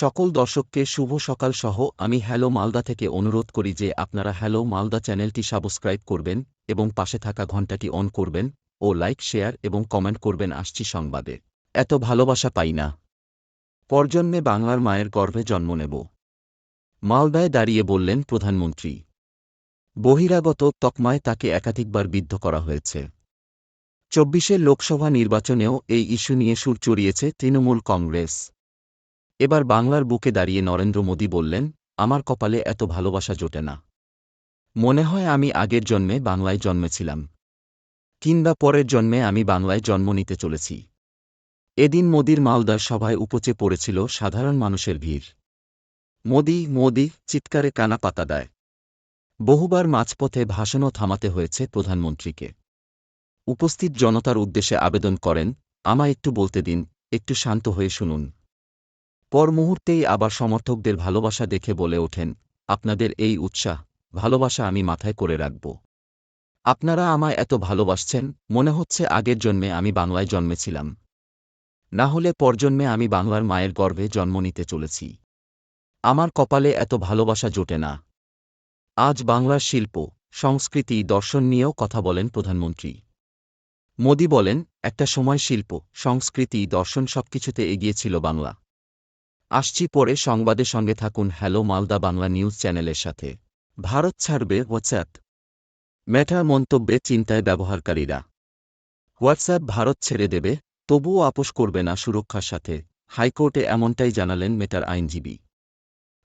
সকল দর্শককে শুভ সকাল সহ আমি হ্যালো মালদা থেকে অনুরোধ করি যে আপনারা হ্যালো মালদা চ্যানেলটি সাবস্ক্রাইব করবেন এবং পাশে থাকা ঘণ্টাটি অন করবেন ও লাইক, শেয়ার এবং কমেন্ট করবেন। আসছি সংবাদে। এত ভালোবাসা পাই না। পরজন্মে বাংলার মায়ের গর্ভে জন্ম নেব। মালদায় দাঁড়িয়ে বললেন প্রধানমন্ত্রী। বহিরাগত তকমায় তাকে একাধিকবার বিদ্ধ করা হয়েছে। চব্বিশের লোকসভা নির্বাচনেও এই ইস্যু নিয়ে সুর চড়িয়েছে তৃণমূল কংগ্রেস। এবার বাংলার বুকে দাঁড়িয়ে নরেন্দ্র মোদী বললেন, আমার কপালে এত ভালোবাসা জোটে না। মনে হয় আমি আগের জন্মে বাংলায় জন্মেছিলাম। কিংবা পরের জন্মে আমি বাংলায় জন্ম নিতে চলেছি। এদিন মোদির মালদার সভায় উপচে পড়েছিল সাধারণ মানুষের ভিড়। মোদি মোদি, চিৎকারে কানা পাতা দেয়। বহুবার মাঝপথে ভাষণও থামাতে হয়েছে প্রধানমন্ত্রীকে। উপস্থিত জনতার উদ্দেশ্যে আবেদন করেন, আমায় একটু বলতে দিন, একটু শান্ত হয়ে শুনুন। পর মুহূর্তেই আবার সমর্থকদের ভালোবাসা দেখে বলে ওঠেন, আপনাদের এই উৎসাহ, ভালোবাসা আমি মাথায় করে রাখব। আপনারা আমায় এত ভালোবাসছেন, মনে হচ্ছে আগের জন্মে আমি বাংলায় জন্মেছিলাম। না হলে পরজন্মে আমি বাংলার মায়ের গর্ভে জন্ম নিতে চলেছি। আমার কপালে এত ভালোবাসা জোটে না। আজ বাংলার শিল্প, সংস্কৃতি, দর্শন নিয়েও কথা বলেন প্রধানমন্ত্রী। মোদি বলেন, একটা সময় শিল্প, সংস্কৃতি, দর্শন সবকিছুতে এগিয়েছিল বাংলা। আসছি পরে সংবাদের সঙ্গে থাকুন হ্যালো মালদা বাংলা নিউজ চ্যানেলের সাথে। ভারত ছাড়বে হোয়াটসঅ্যাপ। মেটার মন্তব্যে চিন্তায় ব্যবহারকারীরা। হোয়াটসঅ্যাপ ভারত ছেড়ে দেবে, তবুও আপোষ করবে না সুরক্ষার সাথে, হাইকোর্টে এমনটাই জানালেন মেটার আইনজীবী।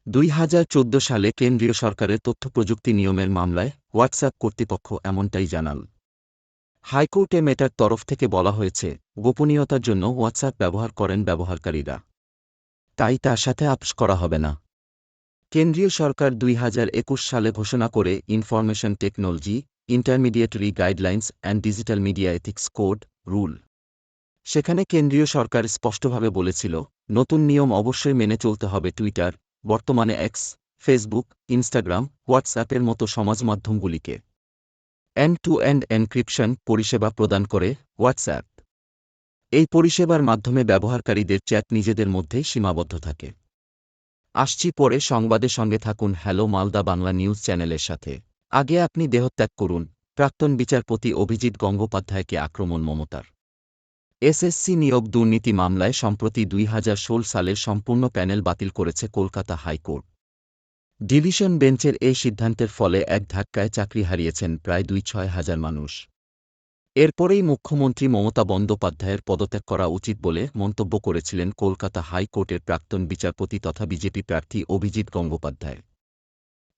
দুই হাজার চোদ্দ সালে কেন্দ্রীয় সরকারের তথ্যপ্রযুক্তি নিয়মের মামলায় হোয়াটসঅ্যাপ কর্তৃপক্ষ এমনটাই জানাল। হাইকোর্টে মেটার তরফ থেকে বলা হয়েছে, গোপনীয়তার জন্য হোয়াটসঅ্যাপ ব্যবহার করেন ব্যবহারকারীরা। তাই তার সাথে আপস করা হবে না। কেন্দ্রীয় সরকার দুই হাজার একুশ সালে ঘোষণা করে information technology, intermediary guidelines and digital media ethics code, rule. সেখানে কেন্দ্রীয় সরকার স্পষ্টভাবে বলেছিল, নতুন নিয়ম অবশ্যই মেনে চলতে হবে টুইটার, বর্তমানে এক্স, ফেসবুক, ইনস্টাগ্রাম, হোয়াটসঅ্যাপের মতো সমাজ মাধ্যমগুলিকে। এন্ড টু এন্ড এনক্রিপশন পরিষেবা প্রদান করে হোয়াটসঅ্যাপ। এই পরিষেবার মাধ্যমে ব্যবহারকারীদের চ্যাট নিজেদের মধ্যেই সীমাবদ্ধ থাকে। আসছি পরে সংবাদের সঙ্গে থাকুন হ্যালো মালদা বাংলা নিউজ চ্যানেলের সাথে। আগে আপনি দেহত্যাগ করুন, প্রাক্তন বিচারপতি অভিজিৎ গঙ্গোপাধ্যায়কে আক্রমণ মমতার। এসএসসি নিয়োগ দুর্নীতি মামলায় সম্প্রতি দুই হাজার ষোল সালের সম্পূর্ণ প্যানেল বাতিল করেছে কলকাতা হাইকোর্ট। ডিভিশন বেঞ্চের এই সিদ্ধান্তের ফলে এক ধাক্কায় চাকরি হারিয়েছেন প্রায় দুই ছয় হাজার মানুষ। এরপরেই মুখ্যমন্ত্রী মমতা বন্দ্যোপাধ্যায়ের পদত্যাগ করা উচিত বলে মন্তব্য করেছিলেন কলকাতা হাইকোর্টের প্রাক্তন বিচারপতি তথা বিজেপি প্রার্থী অভিজিৎ গঙ্গোপাধ্যায়।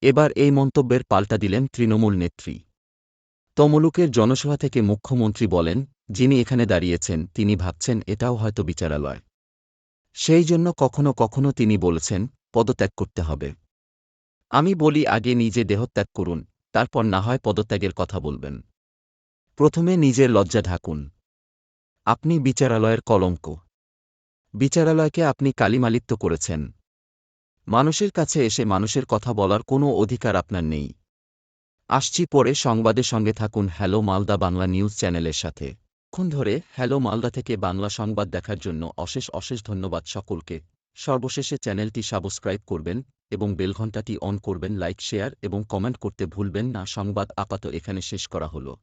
এবার এই মন্তব্যের পাল্টা দিলেন তৃণমূল নেত্রী। তমলুকের জনসভা থেকে মুখ্যমন্ত্রী বলেন, যিনি এখানে দাঁড়িয়েছেন, তিনি ভাবছেন এটাও হয়তো বিচারালয়। সেই জন্য কখনো কখনো তিনি বলেছেন, পদত্যাগ করতে হবে। আমি বলি আগে নিজে দেহত্যাগ করুন, তারপর না হয় পদত্যাগের কথা বলবেন। প্রথমে নিজের লজ্জা ঢাকুন। আপনি বিচারালয়ের কলঙ্ক। বিচারালয়কে আপনি কালিমালিপ্ত করেছেন। মানুষের কাছে এসে মানুষের কথা বলার কোনো অধিকার আপনার নেই। আসছি পরে সংবাদের সঙ্গে থাকুন হ্যালো মালদা বাংলা নিউজ চ্যানেলের সাথে। ক্ষণ ধরে হ্যালো মালদা থেকে বাংলা সংবাদ দেখার জন্য অশেষ অশেষ ধন্যবাদ সকলকে। সর্বশেষে চ্যানেলটি সাবস্ক্রাইব করবেন এবং বেলঘণ্টাটি অন করবেন, লাইক, শেয়ার এবং কমেন্ট করতে ভুলবেন না। সংবাদ আপাত এখানে শেষ করা হলো।